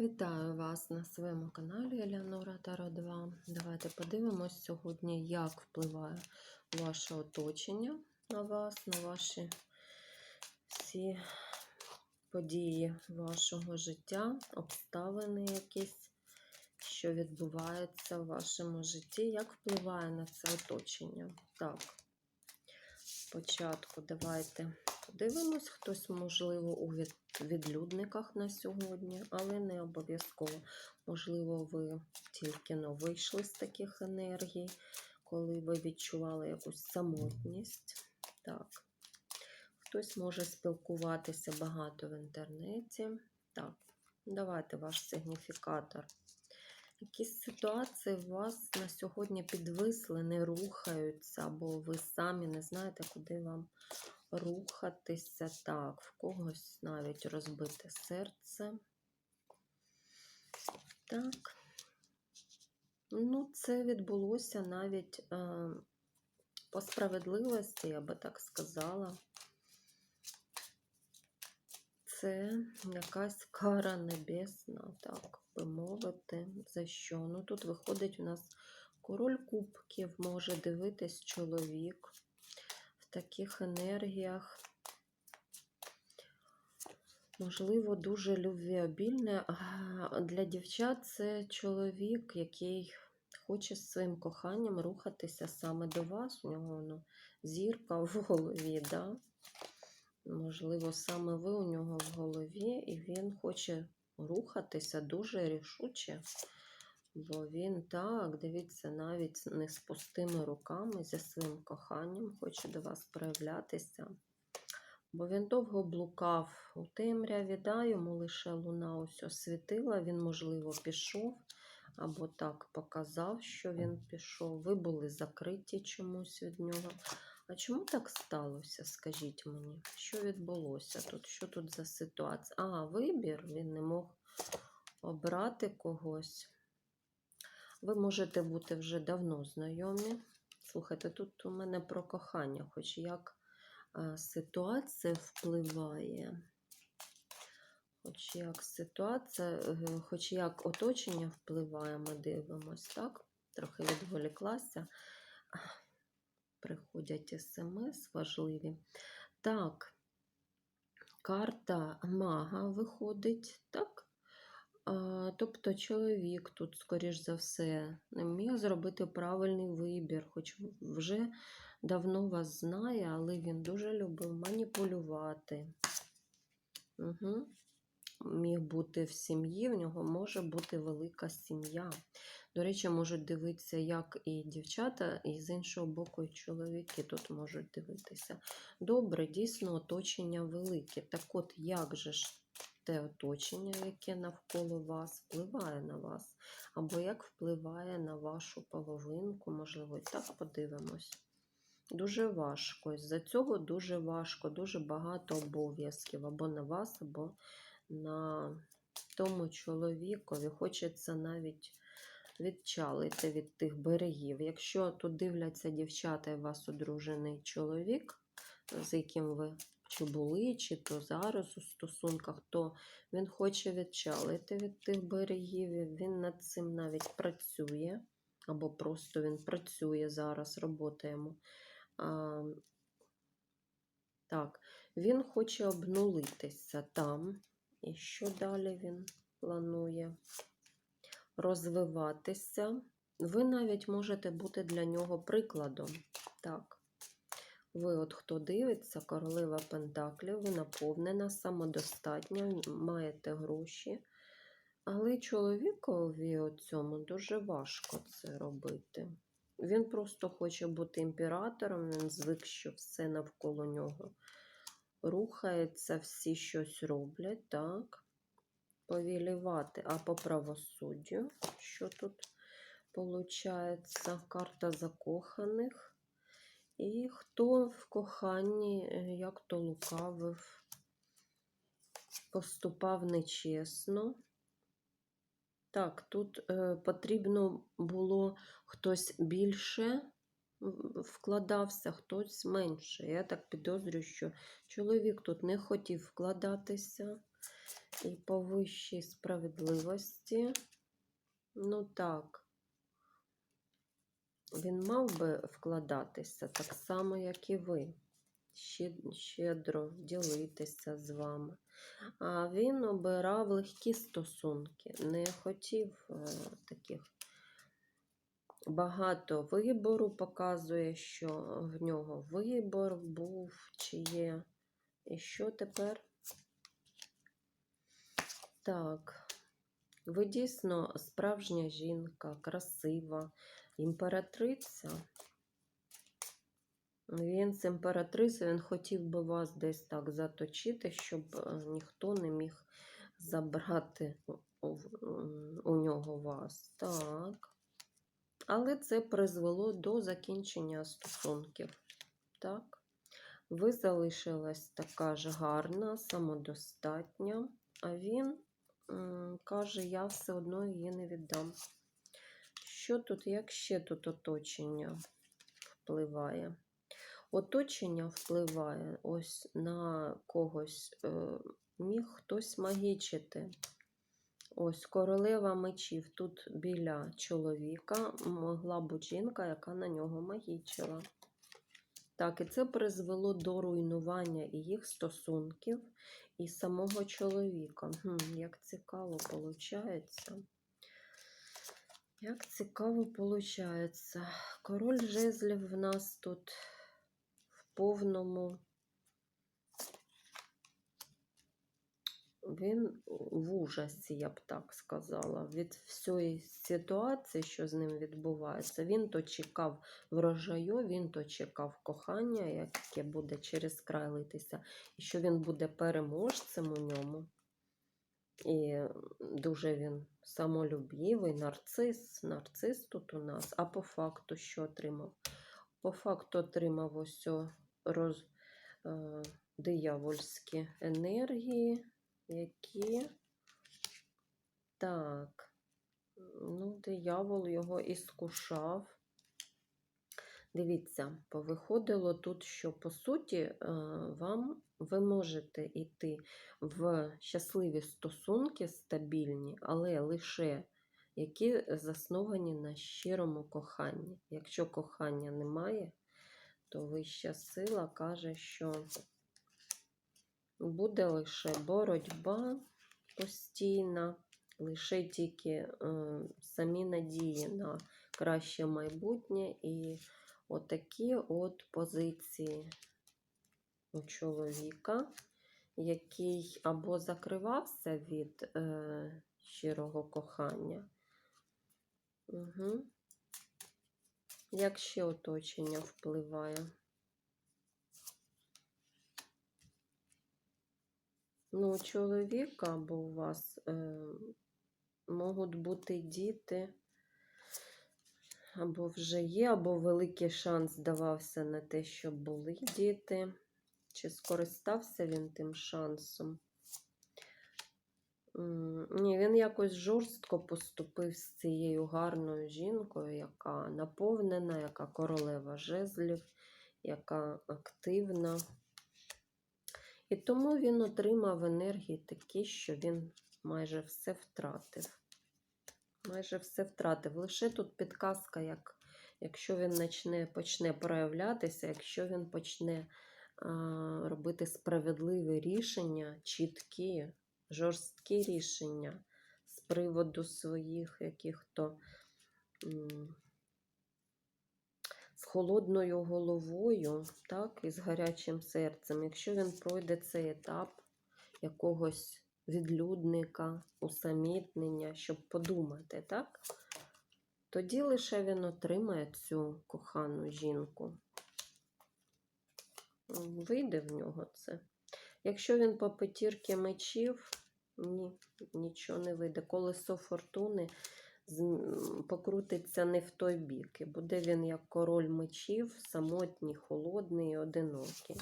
Вітаю вас на своєму каналі Елеонора Таро 2. Давайте подивимось сьогодні, як впливає ваше оточення на вас, на ваші всі події вашого життя, обставини якісь, що відбуваються в вашому житті, як впливає на це оточення. Так, спочатку давайте подивимось, хтось, можливо, у від- відлюдниках на сьогодні, але не обов'язково. Можливо, ви тільки но вийшли з таких енергій, коли ви відчували якусь самотність. Так. Хтось може спілкуватися багато в інтернеті. Так, давайте ваш сигніфікатор. Якісь ситуації у вас на сьогодні підвисли, не рухаються, або ви самі не знаєте, куди вам рухатися. Так, в когось навіть розбите серце. Так. Ну, це відбулося навіть е, по справедливості, я би так сказала. Це якась кара небесна, так би мовити. За що? Ну, тут виходить у нас король кубків, може дивитись чоловік в таких енергіях. Можливо, дуже любвіобільне. Для дівчат це чоловік, який хоче з своїм коханням рухатися саме до вас. У нього ну, зірка в голові. Да? Можливо, саме ви у нього в голові, і він хоче рухатися дуже рішуче. Бо він так, дивіться, навіть не з пустими руками, зі своїм коханням хоче до вас проявлятися. Бо він довго блукав у темряві, да, йому лише луна ось освітила, він, можливо, пішов, або так показав, що він пішов. Ви були закриті чомусь від нього. А чому так сталося? Скажіть мені, що відбулося тут? Що тут за ситуація? А, вибір, він не мог обрати когось. Ви можете бути вже давно знайомі. Слухайте, тут у мене про кохання, хоч як ситуація впливає. Хоч як ситуація, е, хоч як оточення впливає, ми дивимось, так? Трохи відволіклася. Приходять смс важливі. Так, карта мага виходить, так? А, тобто чоловік тут, скоріш за все, не міг зробити правильний вибір, хоч вже давно вас знає, але він дуже любив маніпулювати. Угу. Міг бути в сім'ї, в нього може бути велика сім'я. До речі, можуть дивитися як і дівчата, і з іншого боку, і чоловіки тут можуть дивитися. Добре, дійсно, оточення велике. Так от, як же ж те оточення, яке навколо вас, впливає на вас? Або як впливає на вашу половинку, можливо, так подивимось. Дуже важко. З-за цього дуже важко, дуже багато обов'язків або на вас, або на тому чоловікові. Хочеться навіть відчалити від тих берегів. Якщо тут дивляться дівчата і вас одружений чоловік, з яким ви чи були, чи то зараз у стосунках, то він хоче відчалити від тих берегів, він над цим навіть працює, або просто він працює зараз, робота йому. А, так, він хоче обнулитися там. І що далі він планує? Розвиватися. Ви навіть можете бути для нього прикладом. Так. Ви, от хто дивиться, королева Пентаклів, ви наповнена, самодостатня, маєте гроші. Але чоловікові цьому дуже важко це робити. Він просто хоче бути імператором, він звик, що все навколо нього рухається, всі щось роблять, так. Повілівати, а по правосуддю, що тут виходить? Карта закоханих. І хто в коханні, е, як то лукавив, поступав нечесно. Так, тут е, потрібно було хтось більше вкладався, хтось менше. Я так підозрюю, що чоловік тут не хотів вкладатися. і по вищій справедливості. Ну так, він мав би вкладатися так само, як і ви. Щедро ділитися з вами. А він обирав легкі стосунки, не хотів е, таких багато вибору, показує, що в нього вибор був чи є. І що тепер? Так, ви дійсно справжня жінка, красива, імператриця. Він з імператрицею, він хотів би вас десь так заточити, щоб е, ніхто не міг забрати у, нього вас. Так. Але це призвело до закінчення стосунків. Так. Ви залишилась така ж гарна, самодостатня, а він каже, я все одно її не віддам. Що тут, як ще тут оточення впливає? Оточення впливає ось на когось, е, міг хтось магічити. Ось королева мечів тут біля чоловіка могла бути жінка, яка на нього магічила. Так, і це призвело до руйнування і їх стосунків, і самого чоловіка. Хм, як цікаво виходить. Як цікаво виходить. Король жезлів в нас тут в повному. Він в ужасі, я б так сказала, від всієї ситуації, що з ним відбувається. Він то чекав врожаю, він то чекав кохання, яке буде через край литися, і що він буде переможцем у ньому. І дуже він самолюбівий, нарцис, нарцис тут у нас. А по факту що отримав? По факту отримав ось роз, е, диявольські енергії, які. Так, ну, диявол його іскушав. Дивіться, повиходило тут, що по суті е, вам ви можете йти в щасливі стосунки стабільні, але лише які засновані на щирому коханні. Якщо кохання немає, то вища сила каже, що буде лише боротьба постійна, лише тільки е, самі надії на краще майбутнє і отакі от позиції у чоловіка, який або закривався від е, щирого кохання. Угу. Як ще оточення впливає? Ну, у чоловіка або у вас е, можуть бути діти, або вже є, або великий шанс давався на те, щоб були діти. Чи скористався він тим шансом? Ні, він якось жорстко поступив з цією гарною жінкою, яка наповнена, яка королева жезлів, яка активна. І тому він отримав енергії такі, що він майже все втратив. Майже все втратив. Лише тут підказка, як, якщо він почне, почне проявлятися, якщо він почне а, робити справедливі рішення, чіткі, жорсткі рішення з приводу своїх яких-то холодною головою, так, і з гарячим серцем. Якщо він пройде цей етап якогось відлюдника, усамітнення, щоб подумати, так? Тоді лише він отримає цю кохану жінку. Вийде в нього це. Якщо він по п'ятірки мечів, ні, нічого не вийде. Колесо фортуни покрутиться не в той бік. І буде він як король мечів, самотній, холодний і одинокий.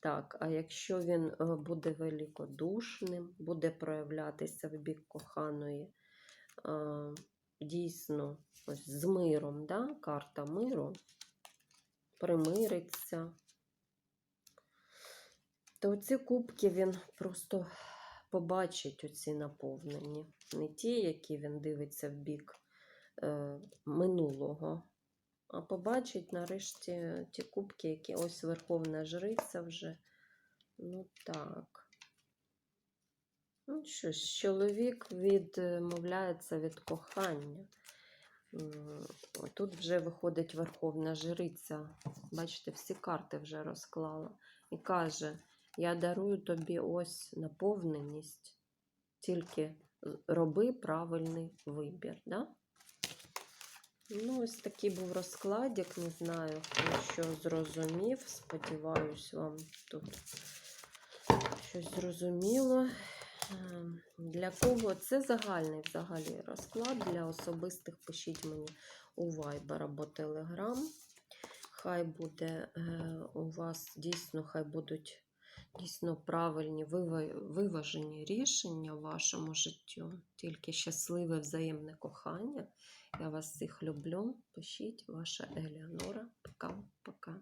Так, а якщо він е, буде великодушним, буде проявлятися в бік коханої, е, дійсно, ось з миром, да? карта миру, примириться, то ці кубки він просто побачить оці наповнені. Не ті, які він дивиться в бік е, минулого, а побачить нарешті ті кубки, які ось Верховна Жриця вже. Ну так. Ну що ж, чоловік відмовляється від кохання. Тут вже виходить Верховна Жриця. Бачите, всі карти вже розклала. І каже: Я дарую тобі ось наповненість, тільки роби правильний вибір. Да? Ну, ось такий був розкладик. Не знаю, що зрозумів. Сподіваюсь, вам тут щось зрозуміло. Ем, Для кого це загальний взагалі розклад для особистих пишіть мені у Viber або Telegram. Хай буде е, у вас дійсно, хай будуть дійсно правильні, виважені рішення в вашому життю. Тільки щасливе взаємне кохання. Я вас всіх люблю. Пишіть, ваша Елеонора. Пока-пока.